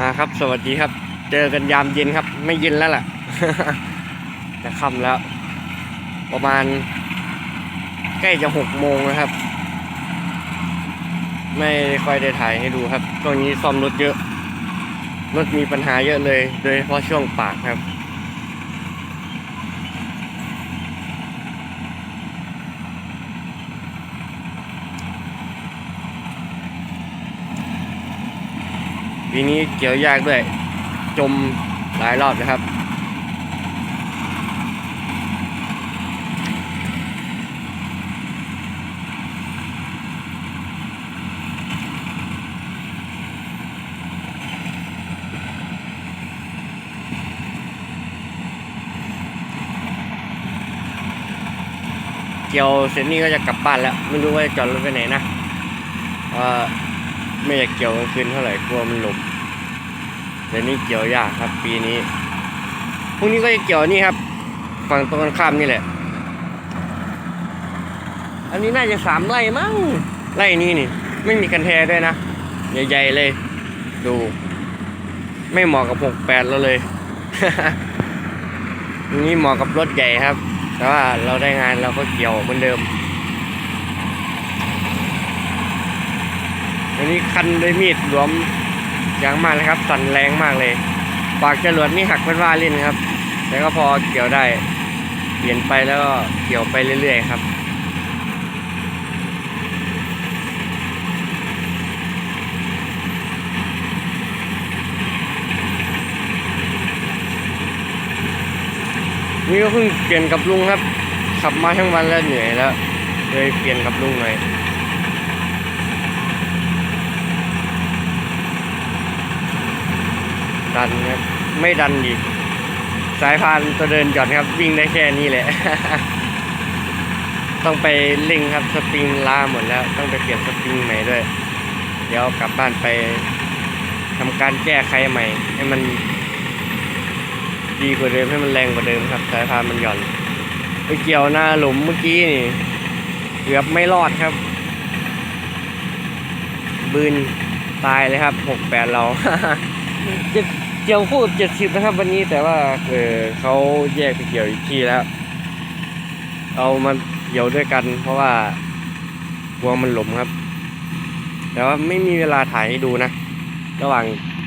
อ่าครับ สวัสดีครับ เจอกันยามเย็นครับ ไม่เย็นแล้วล่ะจะค่ำแล้ว ประมาณ ใกล้จะหกโมงนะครับ ไม่ค่อยได้ถ่ายให้ดูครับช่วงนี้ซ่อมรถเยอะรถมีปัญหาเยอะเลย โดยเฉพาะช่วงปากครับ ปีนี้เกี่ยวยากด้วย จมหลายรอบนะครับ เกี่ยวเสร็จนี่ก็จะกลับบ้านแล้ว ไม่รู้ว่าจะจอดรถไปไหนนะเพราะว่าไม่อยากเกี่ยวกลางคืนเท่าไหร่กลัวมันหลบ เดี๋ยวนี้เกี่ยวยากครับปีนี้พรุ่งนี้ก็จะเกี่ยวนี่ครับ ฝั่งตรงกันข้ามนี่แหละ อันนี้น่าจะสามไร่มั้งไร่นี้นี่ ไม่มีกันแทด้วยนะใหญ่ๆเลย ดู ไม่เหมาะกับหกแปดเราเลยนี่เหมาะกับรถใหญ่ครับ แต่ว่าเราได้งานเราก็เกี่ยวเหมือนเดิมอันนี้คันด้วยมีดหลวม อย่างมากเลยครับสั่นแรงมากเลย ปากจรวดนี่หักเป็นว่าเล่นครับ แต่ก็พอเกี่ยวได้ เปลี่ยนไปแล้วก็เกี่ยวไปเรื่อยๆครับนี่ก็เพิ่งเปลี่ยนกับลุงครับ ขับมาทั้งวันแล้วเหนื่อยแล้วเลยเปลี่ยนกับลุงหน่อย ดันครับไม่ดันอีก สายพานตัวเดินหย่อนครับ วิ่งได้แค่นี้แหละ ต้องไปล่งครับสปริงล้าหมดแล้ว ต้องไปเปลี่ยนสปริงใหม่ด้วย เดี๋ยวกลับบ้านไปทำการแก้ไขใหม่ ให้มัน ดีกว่าเดิมให้มันแรงกว่าเดิมครับ สายพานมันหย่อนไปเกี่ยวหน้าหลุมเมื่อกี้นี่เกือบไม่รอดครับ บืนตายเลยครับหกแปดเรา เกี่ยวคู่เจ็ดสิบนะครับ วันนี้แต่ว่าเออเขาแยกไปเกี่ยวอีกที่แล้ว เอามาเกี่ยวด้วยกัน เพราะว่ากลัวมันหลมครับ แต่ว่าไม่มีเวลาถ่ายให้ดูนะ ระหว่าง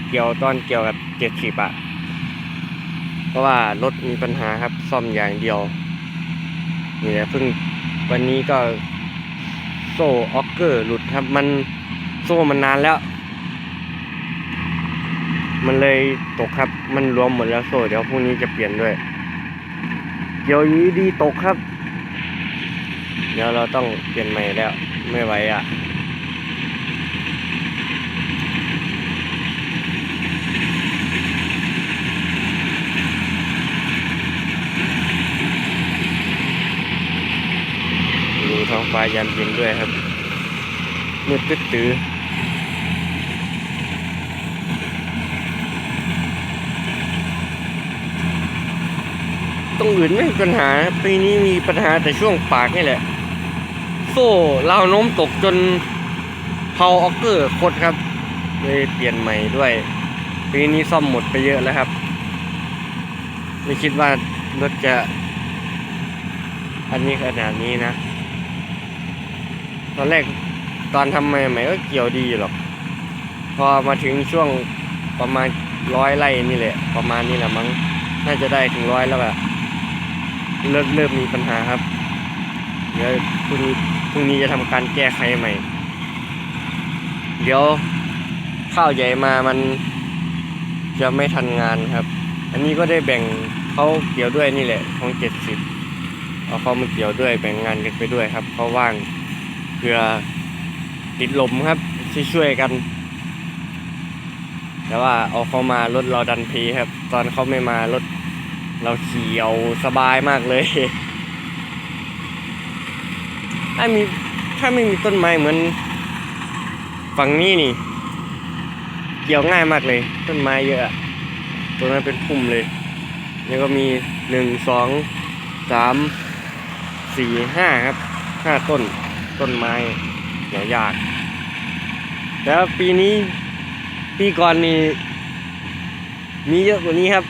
เกี่ยวตอนเกี่ยวกับเจ็ดสิบอะเพราะว่ารถมีปัญหาครับซ่อมอย่างเดียวนี่แหละเพิ่งวันนี้ก็โซ่ออกเกอร์หลุดครับมันโซ่มันนานแล้ว มันเลยตกครับ มันรวมหมดแล้วโซ่เดี๋ยวพรุ่งนี้จะเปลี่ยนด้วยเดี๋ยวอยีดีตกครับ เดี๋ยวเราต้องเปลี่ยนใหม่แล้ว ไม่ไหวอะดูท้องฟ้ายามเย็นด้วยครับมืดตึ๊ดตื้อ ตรงอื่นไม่มีปัญหา ปีนี้มีปัญหาแต่ช่วงปากนี่แหละ โซ่เราวโน้มตกจนเพาออกเกอร์คดครับเลยเปลี่ยนใหม่ด้วย ปีนี้ซ่อมหมดไปเยอะแล้วครับ ไม่คิดว่ารถจะ อันนี้ขนาดนี้นะ ตอนแรกตอนทำใหม่ๆก็เกี่ยวดีหรอก พอมาถึงช่วงประมาณร้อยไร่นี่แหละ ประมาณนี้แหละมั้ง น่าจะได้ถึงร้อยแล้วอะ เริ่มเริ่มมีปัญหาครับ เดี๋ยวพรุ่งนี้พรุ่งนี้จะทำการแก้ไขใหม่ เดี๋ยวข้าวใหญ่มามันจะไม่ทันงานครับ อันนี้ก็ได้แบ่งเขาเกี่ยวด้วยนี่แหละของเจ็ดสิบเอาเขามาเกี่ยวด้วยแบ่งงานกันไปด้วยครับเขาว่างเพื่อติดลมครับช่วยกัน แต่ว่าเอาเขามารถเราดันพีครับ ตอนเขาไม่มารถ เราเขี่เอาสบายมากเลย ถ้ามีถ้าไม่มีต้นไม้เหมือนฝั่งนี้นี่ เกี่ยวง่ายมากเลย ต้นไม้เยอะตรงนั้นเป็นพุ่มเลยแล้วก็มีหนึ่งสองสามสี่ห้าครับห้าต้นต้นไม้เกี่ยวยาก แล้วปีนี้ปีก่อนนี่มีเยอะกว่านี้ครับ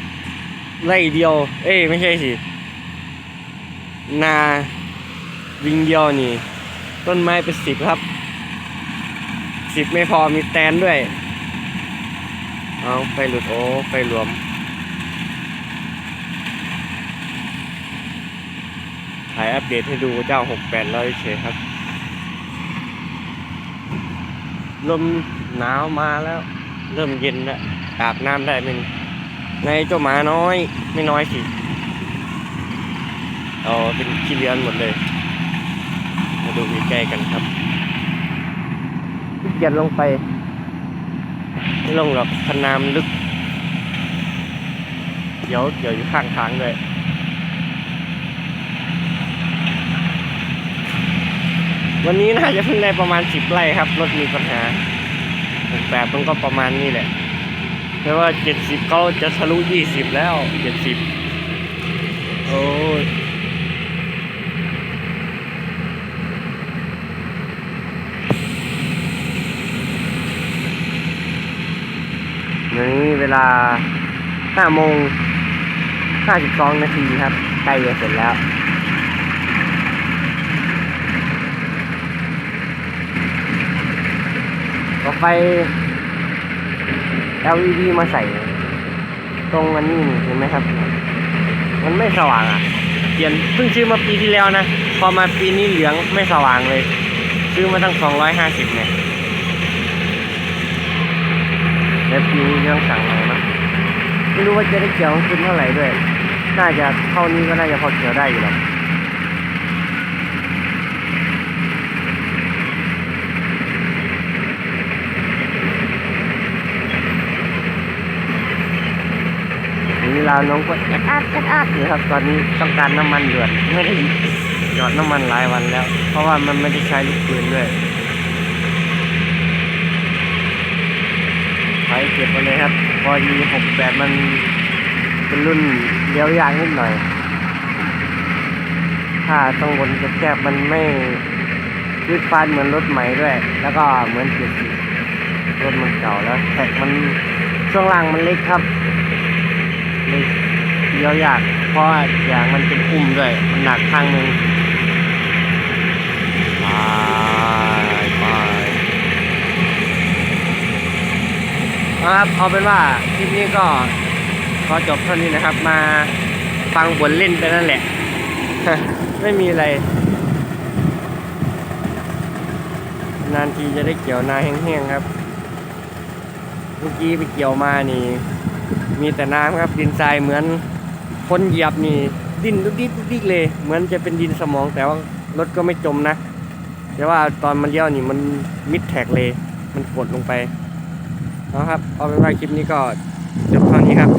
ไร่เดียว เอ้ยไม่ใช่สิ นาวิงเดียวนี่ ต้นไม้เป็นสิบครับ สิบไม่พอมีแตนด้วย เอาไฟหลุดโอ้ไฟรวม ถ่ายอัปเดตให้ดูเจ้าหกแปดร้อยเฉยครับ ลมหนาวมาแล้ว เริ่มเย็นแล้วอาบน้ำได้เป็น ไงเจ้าหมาน้อย ไม่น้อยสิเอาเป็นขี้เลือนหมดเลย มาดูใกล้ๆกันครับเกียนลงไป ไม่ลงหรอกพนามลึก เดี๋ยวเดี๋ยวอยู่ข้างทางด้วยวันนี้น่าจะเพิ่งได้ประมาณสิบไร่ครับรถมีปัญหาแบบมันก็ประมาณนี้แหละ แปลว่าเจ็ดสิบเขาจะทะลุยี่สิบแล้วเจ็ดสิบโอ้ยนี่เวลาห้าโมงห้าสิบสองนาทีครับใกล้จะเสร็จแล้วก็ไฟ LED มาใส่ ตรงอันนี้นี่เห็นไหมครับ มันไม่สว่างอะเปลี่ยนเพิ่งซื้อมาปีที่แล้วนะ พอมาปีนี้เหลืองไม่สว่างเลย ซื้อมาตั้งสองร้อยห้าสิบเนี่ยแล้วปีนี้เรื่องสั่งใหม่มั้งไม่รู้ว่าจะได้เกี่ยวขึ้นเท่าไหร่ด้วย น่าจะเท่านี้ก็น่าจะพอเกี่ยวได้อยู่หรอาน้องก็แอดอัดแอดอัดอยู่ครับตอนนี้ต้องการน้ำมันเดือดไม่ได้หยอดน้ำมันหลายวันแล้ว เพราะว่ามันไม่ได้ใช้ลูกปืนด้วยไปเก็บมาเลยครับพอยีหกแปดมันเป็นรุ่นเลี้ยวยางนิดหน่อย ถ้าต้องวนแคบๆมันไม่ยืดฟันเหมือนรถใหม่ด้วย แล้วก็เหมือนเจ็ดสิบรถมันเก่าแล้วแท็กมันช่วงล่างมันเล็กครับ เลี้ยวยาก เพราะอย่างมันเป็นอุ้มด้วย มันหนักข้างหนึ่งไปไปเอาครับเอาเป็นว่าคลิปนี้ก็ขอจบเท่านี้นะครับ มาฟังบนเล่นไปนั่นแหละ ไม่มีอะไร นานทีจะได้เกี่ยวนาแห้งๆครับ เมื่อกี้ไปเกี่ยวมานี่ มีแต่น้ำครับดินทรายเหมือนคนเหยียบนี่ดินดุกดิกดุกดิกเลย เหมือนจะเป็นดินสมองแต่ว่ารถก็ไม่จมนะแต่ว่าตอนมันเลี้ยวนี่มันมิดแท็กเลย มันกดลงไปนะครับเอาเป็นว่าคลิปนี้ก็จบเท่านี้ครับ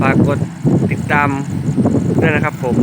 ฝากกดติดตามด้วยนะครับผม